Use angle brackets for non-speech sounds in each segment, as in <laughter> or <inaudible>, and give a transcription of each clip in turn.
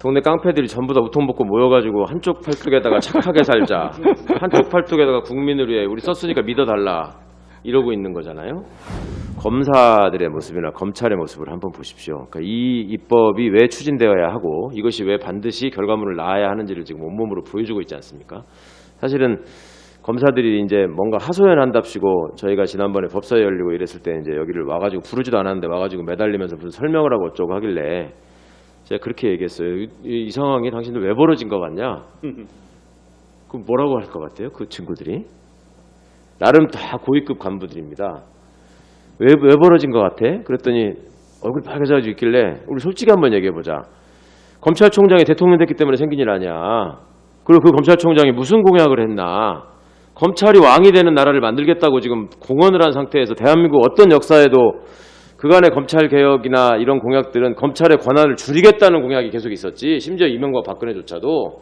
동네 깡패들이 전부 다 우통 벗고 모여가지고 한쪽 팔뚝에다가 착하게 살자. 한쪽 팔뚝에다가 국민을 위해 우리 썼으니까 믿어달라. 이러고 있는 거잖아요. 검사들의 모습이나 검찰의 모습을 한번 보십시오. 그러니까 이 입법이 왜 추진되어야 하고 이것이 왜 반드시 결과물을 낳아야 하는지를 지금 온몸으로 보여주고 있지 않습니까? 사실은 검사들이 이제 뭔가 하소연한답시고 저희가 지난번에 법사위 열리고 이랬을 때 이제 여기를 와가지고 부르지도 않았는데 와가지고 매달리면서 무슨 설명을 하고 어쩌고 하길래 제가 그렇게 얘기했어요. 이, 이- 이 상황이 당신들 왜 벌어진 것 같냐? <laughs> 그럼 뭐라고 할 것 같아요? 그 친구들이? 나름 다 고위급 간부들입니다. 왜, 왜 벌어진 것 같아? 그랬더니 얼굴 빨개져가지고 있길래 우리 솔직히 한번 얘기해보자. 검찰총장이 대통령 됐기 때문에 생긴 일 아니야. 그리고 그 검찰총장이 무슨 공약을 했나? 검찰이 왕이 되는 나라를 만들겠다고 지금 공언을 한 상태에서 대한민국 어떤 역사에도 그간의 검찰 개혁이나 이런 공약들은 검찰의 권한을 줄이겠다는 공약이 계속 있었지. 심지어 이명박 박근혜조차도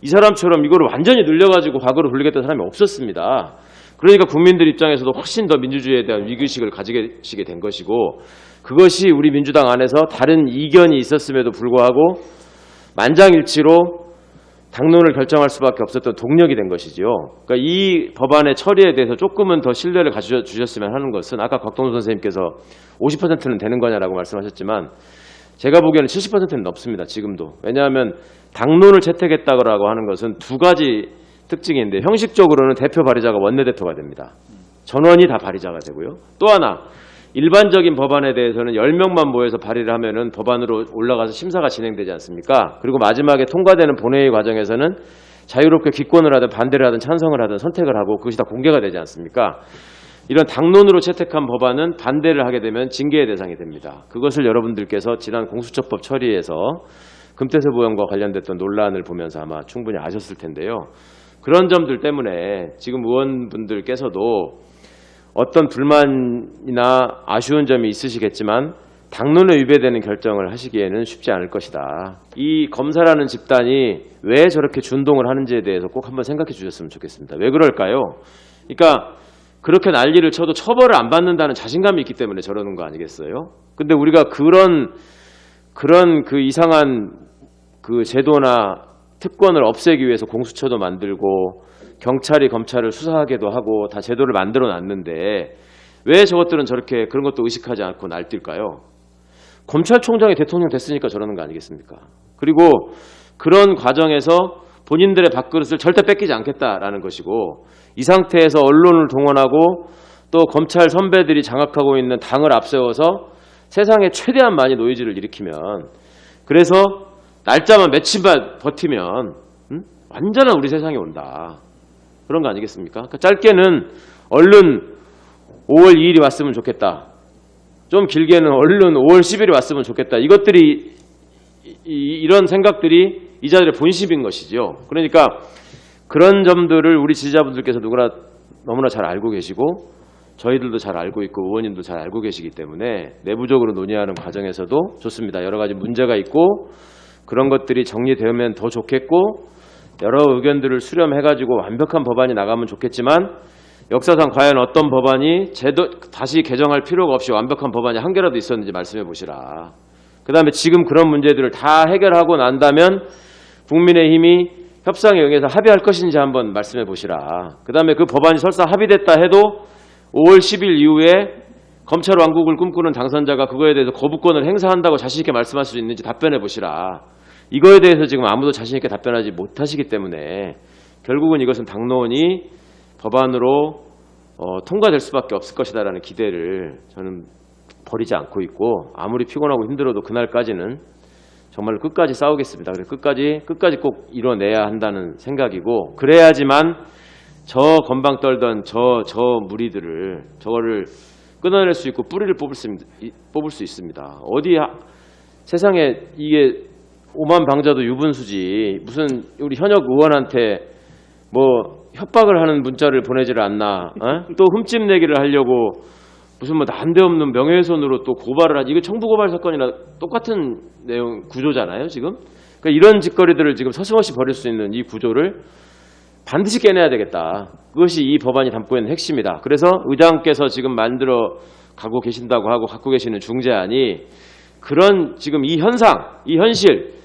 이 사람처럼 이거를 완전히 늘려가지고 과거로 돌리겠다는 사람이 없었습니다. 그러니까 국민들 입장에서도 훨씬 더 민주주의에 대한 위기의식을 가지게 된 것이고 그것이 우리 민주당 안에서 다른 이견이 있었음에도 불구하고 만장일치로 당론을 결정할 수밖에 없었던 동력이 된 것이지요. 그러니까 이 법안의 처리에 대해서 조금은 더 신뢰를 가져주셨으면 하는 것은 아까 곽동수 선생님께서 50%는 되는 거냐라고 말씀하셨지만 제가 보기에는 70%는 넘습니다. 지금도. 왜냐하면 당론을 채택했다고 하는 것은 두 가지 특징인데 형식적으로는 대표 발의자가 원내대표가 됩니다. 전원이 다 발의자가 되고요. 또 하나 일반적인 법안에 대해서는 10명만 모여서 발의를 하면은 법안으로 올라가서 심사가 진행되지 않습니까? 그리고 마지막에 통과되는 본회의 과정에서는 자유롭게 기권을 하든 반대를 하든 찬성을 하든 선택을 하고 그것이 다 공개가 되지 않습니까? 이런 당론으로 채택한 법안은 반대를 하게 되면 징계의 대상이 됩니다. 그것을 여러분들께서 지난 공수처법 처리에서 금태섭 의원과 관련됐던 논란을 보면서 아마 충분히 아셨을 텐데요. 그런 점들 때문에 지금 의원분들께서도 어떤 불만이나 아쉬운 점이 있으시겠지만 당론에 위배되는 결정을 하시기에는 쉽지 않을 것이다. 이 검사라는 집단이 왜 저렇게 준동을 하는지에 대해서 꼭 한번 생각해 주셨으면 좋겠습니다. 왜 그럴까요? 그러니까 그렇게 난리를 쳐도 처벌을 안 받는다는 자신감이 있기 때문에 저러는 거 아니겠어요? 근데 우리가 그런 그런 그 이상한 그 제도나 특권을 없애기 위해서 공수처도 만들고 경찰이 검찰을 수사하게도 하고 다 제도를 만들어 놨는데 왜 저것들은 저렇게 그런 것도 의식하지 않고 날뛸까요? 검찰총장이 대통령 됐으니까 저러는 거 아니겠습니까? 그리고 그런 과정에서 본인들의 밥그릇을 절대 뺏기지 않겠다라는 것이고 이 상태에서 언론을 동원하고 또 검찰 선배들이 장악하고 있는 당을 앞세워서 세상에 최대한 많이 노이즈를 일으키면 그래서 날짜만 며칠만 버티면 음? 완전한 우리 세상이 온다. 그런 거 아니겠습니까? 그러니까 짧게는 얼른 5월 2일이 왔으면 좋겠다. 좀 길게는 얼른 5월 10일이 왔으면 좋겠다. 이것들이 이- 이- 이 런 생각들이 이 자들의 본심인 것이죠. 그러니까 그런 점들을 우리 지지자분들께서 누구나 너무나 잘 알고 계시고 저희들도 잘 알고 있고 의원님도 잘 알고 계시기 때문에 내부적으로 논의하는 과정에서도 좋습니다. 여러 가지 문제가 있고 그런 것들이 정리되면 더 좋겠고 여러 의견들을 수렴해가지고 완벽한 법안이 나가면 좋겠지만 역사상 과연 어떤 법안이 제도 다시 개정할 필요가 없이 완벽한 법안이 한 개라도 있었는지 말씀해 보시라. 그 다음에 지금 그런 문제들을 다 해결하고 난다면 국민의힘이 협상에 응해서 합의할 것인지 한번 말씀해 보시라. 그 다음에 그 법안이 설사 합의됐다 해도 5월 10일 이후에 검찰 왕국을 꿈꾸는 당선자가 그거에 대해서 거부권을 행사한다고 자신 있게 말씀할 수 있는지 답변해 보시라. 이거에 대해서 지금 아무도 자신 있게 답변하지 못하시기 때문에 결국은 이것은 당론이 법안으로 어, 통과될 수밖에 없을 것이다라는 기대를 저는 버리지 않고 있고 아무리 피곤하고 힘들어도 그날까지는 정말 끝까지 싸우겠습니다. 그래서 끝까지 끝까지 꼭 이뤄내야 한다는 생각이고 그래야지만 저 건방 떨던 저저 무리들을 저거를 끊어낼 수 있고 뿌리를 뽑을 수, 있- 뽑을 수 있습니다. 어디 하- 세상에 이게 오만 방자도 유분수지. 무슨 우리 현역 의원한테 뭐 협박을 하는 문자를 보내지를 않나 어? 또 흠집 내기를 하려고 무슨 뭐 난데없는 명예훼손으로 또 고발을 하지 이거 청부고발 사건이나 똑같은 내용 구조잖아요 지금? 그러니까 이런 짓거리들을 지금 서슴없이 벌일 수 있는 이 구조를 반드시 깨내야 되겠다. 그것이 이 법안이 담고 있는 핵심이다. 그래서 의장께서 지금 만들어 가고 계신다고 하고 갖고 계시는 중재안이 그런 지금 이 현상 이 현실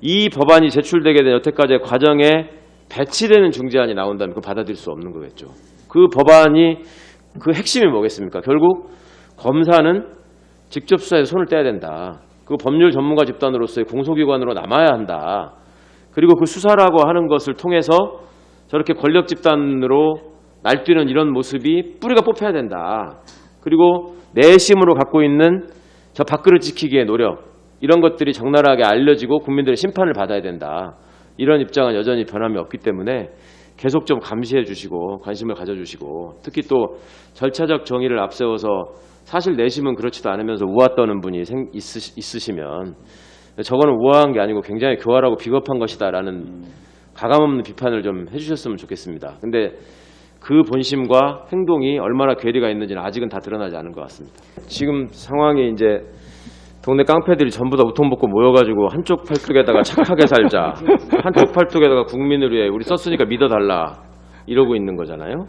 이 법안이 제출되게 된 여태까지의 과정에 배치되는 중재안이 나온다면 그 받아들일 수 없는 거겠죠. 그 법안이 그 핵심이 뭐겠습니까? 결국 검사는 직접 수사에 손을 떼야 된다. 그 법률 전문가 집단으로서의 공소기관으로 남아야 한다. 그리고 그 수사라고 하는 것을 통해서 저렇게 권력 집단으로 날뛰는 이런 모습이 뿌리가 뽑혀야 된다. 그리고 내심으로 갖고 있는 저 밥그릇 지키기의 노력 이런 것들이 적나라하게 알려지고 국민들의 심판을 받아야 된다. 이런 입장은 여전히 변함이 없기 때문에 계속 좀 감시해 주시고 관심을 가져 주시고 특히 또 절차적 정의를 앞세워서 사실 내심은 그렇지도 않으면서 우화 떠는 분이 생- 있으시, 있으시 면 저거는 우아한 게 아니고 굉장히 교활하고 비겁한 것이다라는 가감없는 비판을 좀 해주셨으면 좋겠습니다. 근데 그 본심과 행동이 얼마나 괴리가 있는지는 아직은 다 드러나지 않은 것 같습니다. 지금 상황이 이제 동네 깡패들이 전부 다 우통 벗고 모여가지고 한쪽 팔뚝에다가 착하게 살자, 한쪽 팔뚝에다가 국민을 위해 우리 썼으니까 믿어달라 이러고 있는 거잖아요.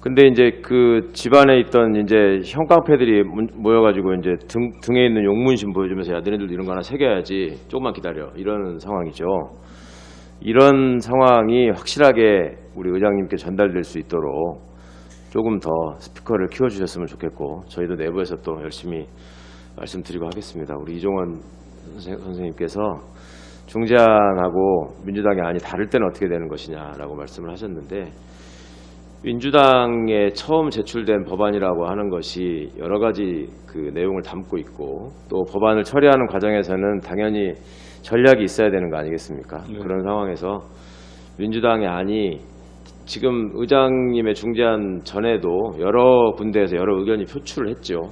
근데 이제 그 집안에 있던 이제 형 깡패들이 문- 모여가지고 이제 등, 등에 있는 용문신 보여주면서 야 너네들도 이런 거 하나 새겨야지 조금만 기다려 이런 상황이죠. 이런 상황이 확실하게 우리 의장님께 전달될 수 있도록 조금 더 스피커를 키워주셨으면 좋겠고 저희도 내부에서 또 열심히 말씀드리고 하겠습니다. 우리 이종원 선생- 선생님께서 중재안하고 민주당의 안이 다를 때는 어떻게 되는 것이냐라고 말씀을 하셨는데 민주당에 처음 제출된 법안이라고 하는 것이 여러 가지 그 내용을 담고 있고 또 법안을 처리하는 과정에서는 당연히 전략이 있어야 되는 거 아니겠습니까? 그런 상황에서 민주당의 안이 지금 의장님의 중재안 전에도 여러 군데에서 여러 의견이 표출을 했죠.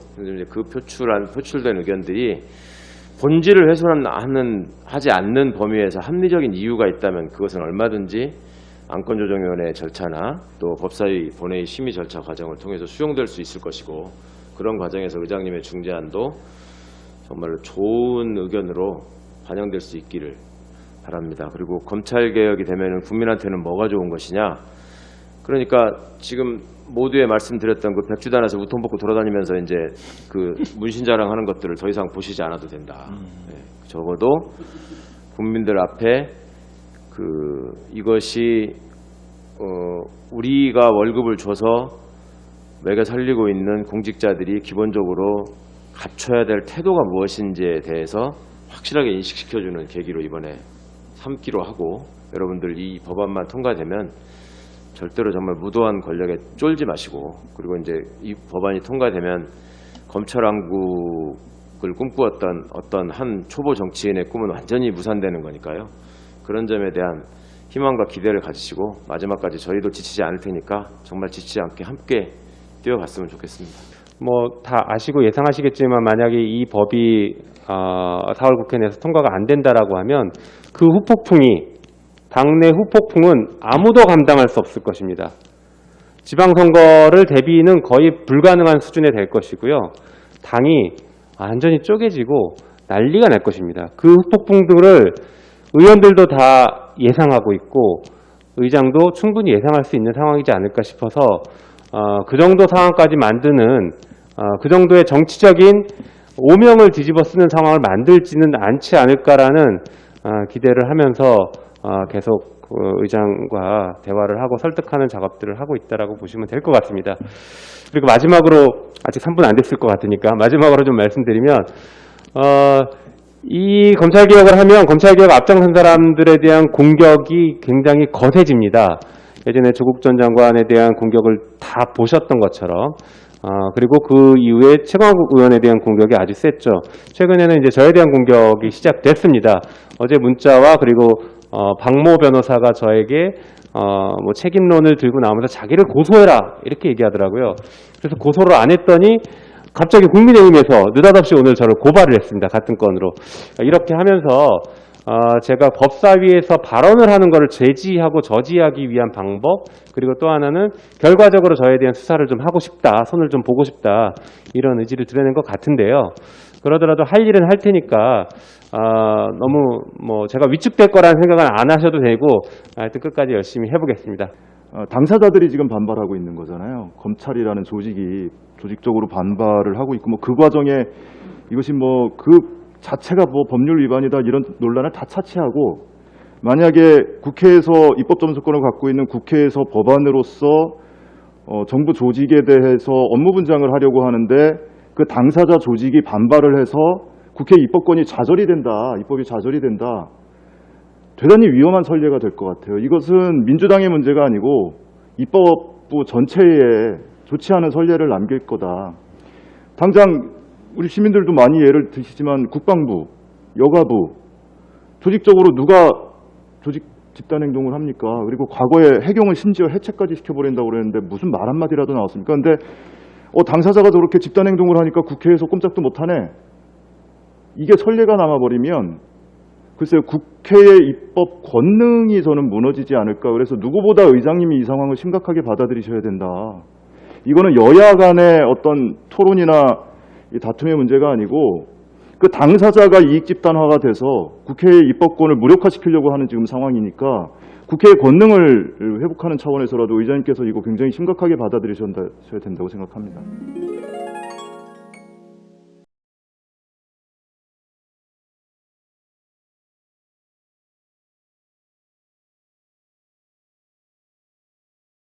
그 표출한 표출된 의견들이 본질을 훼손하는 하지 않는 범위에서 합리적인 이유가 있다면 그것은 얼마든지 안건조정위원회 절차나 또 법사위 본회의 심의 절차 과정을 통해서 수용될 수 있을 것이고 그런 과정에서 의장님의 중재안도 정말로 좋은 의견으로 반영될 수 있기를 바랍니다. 그리고 검찰 개혁이 되면은 국민한테는 뭐가 좋은 것이냐? 그러니까 지금 모두에 말씀드렸던 그 백주단에서 우통 벗고 돌아다니면서 이제 그 문신자랑 하는 것들을 더 이상 보시지 않아도 된다. 네, 적어도 국민들 앞에 그 이것이 어 우리가 월급을 줘서 매겨 살리고 있는 공직자들이 기본적으로 갖춰야 될 태도가 무엇인지에 대해서 확실하게 인식시켜주는 계기로 이번에 삼기로 하고 여러분들 이 법안만 통과되면 절대로 정말 무도한 권력에 쫄지 마시고 그리고 이제 이 법안이 통과되면 검찰 왕국을 꿈꾸었던 어떤 한 초보 정치인의 꿈은 완전히 무산되는 거니까요. 그런 점에 대한 희망과 기대를 가지시고 마지막까지 저희도 지치지 않을 테니까 정말 지치지 않게 함께 뛰어갔으면 좋겠습니다. 뭐 다 아시고 예상하시겠지만 만약에 이 법이 어, 4월 국회 내에서 통과가 안 된다라고 하면 그 후폭풍이 당내 후폭풍은 아무도 감당할 수 없을 것입니다. 지방선거를 대비는 거의 불가능한 수준에 될 것이고요. 당이 완전히 쪼개지고 난리가 날 것입니다. 그 후폭풍들을 의원들도 다 예상하고 있고 의장도 충분히 예상할 수 있는 상황이지 않을까 싶어서 어, 그 정도 상황까지 만드는 어, 그 정도의 정치적인 오명을 뒤집어 쓰는 상황을 만들지는 않지 않을까라는 어, 기대를 하면서 어, 계속 그 의장과 대화를 하고 설득하는 작업들을 하고 있다라고 보시면 될 것 같습니다. 그리고 마지막으로 아직 3분 안 됐을 것 같으니까 마지막으로 좀 말씀드리면 어, 이 검찰 개혁을 하면 검찰 개혁 앞장선 사람들에 대한 공격이 굉장히 거세집니다. 예전에 조국 전 장관에 대한 공격을 다 보셨던 것처럼 어, 그리고 그 이후에 최광욱 의원에 대한 공격이 아주 셌죠. 최근에는 이제 저에 대한 공격이 시작됐습니다. 어제 문자와 그리고 어, 박모 변호사가 저에게 어, 뭐 책임론을 들고 나오면서 자기를 고소해라 이렇게 얘기하더라고요. 그래서 고소를 안 했더니 갑자기 국민의힘에서 느닷없이 오늘 저를 고발을 했습니다. 같은 건으로. 이렇게 하면서 어, 제가 법사위에서 발언을 하는 것을 제지하고 저지하기 위한 방법 그리고 또 하나는 결과적으로 저에 대한 수사를 좀 하고 싶다 손을 좀 보고 싶다 이런 의지를 드러낸 것 같은데요 그러더라도 할 일은 할 테니까 아, 너무 뭐 제가 위축될 거라는 생각은 안 하셔도 되고 하여튼 끝까지 열심히 해보겠습니다 어, 당사자들이 지금 반발하고 있는 거잖아요. 검찰이라는 조직이 조직적으로 반발을 하고 있고 뭐 그 과정에 이것이 뭐 그 자체가 뭐 법률 위반이다 이런 논란을 다 차치하고 만약에 국회에서 입법 점수권을 갖고 있는 국회에서 법안으로서 어, 정부 조직에 대해서 업무 분장을 하려고 하는데 그 당사자 조직이 반발을 해서 국회 입법권이 좌절이 된다, 입법이 좌절이 된다. 대단히 위험한 선례가 될 것 같아요. 이것은 민주당의 문제가 아니고 입법부 전체에 좋지 않은 선례를 남길 거다. 당장 우리 시민들도 많이 예를 드시지만 국방부, 여가부 조직적으로 누가 조직 집단 행동을 합니까? 그리고 과거에 해경을 심지어 해체까지 시켜버린다고 그랬는데 무슨 말 한마디라도 나왔습니까? 근데 어, 당사자가 저렇게 집단 행동을 하니까 국회에서 꼼짝도 못하네. 이게 선례가 남아버리면 글쎄요 국회의 입법 권능이 저는 무너지지 않을까. 그래서 누구보다 의장님이 이 상황을 심각하게 받아들이셔야 된다. 이거는 여야 간의 어떤 토론이나 이 다툼의 문제가 아니고 그 당사자가 이익 집단화가 돼서 국회의 입법권을 무력화시키려고 하는 지금 상황이니까 국회의 권능을 회복하는 차원에서라도 의장님께서 이거 굉장히 심각하게 받아들이셔야 된다고 생각합니다.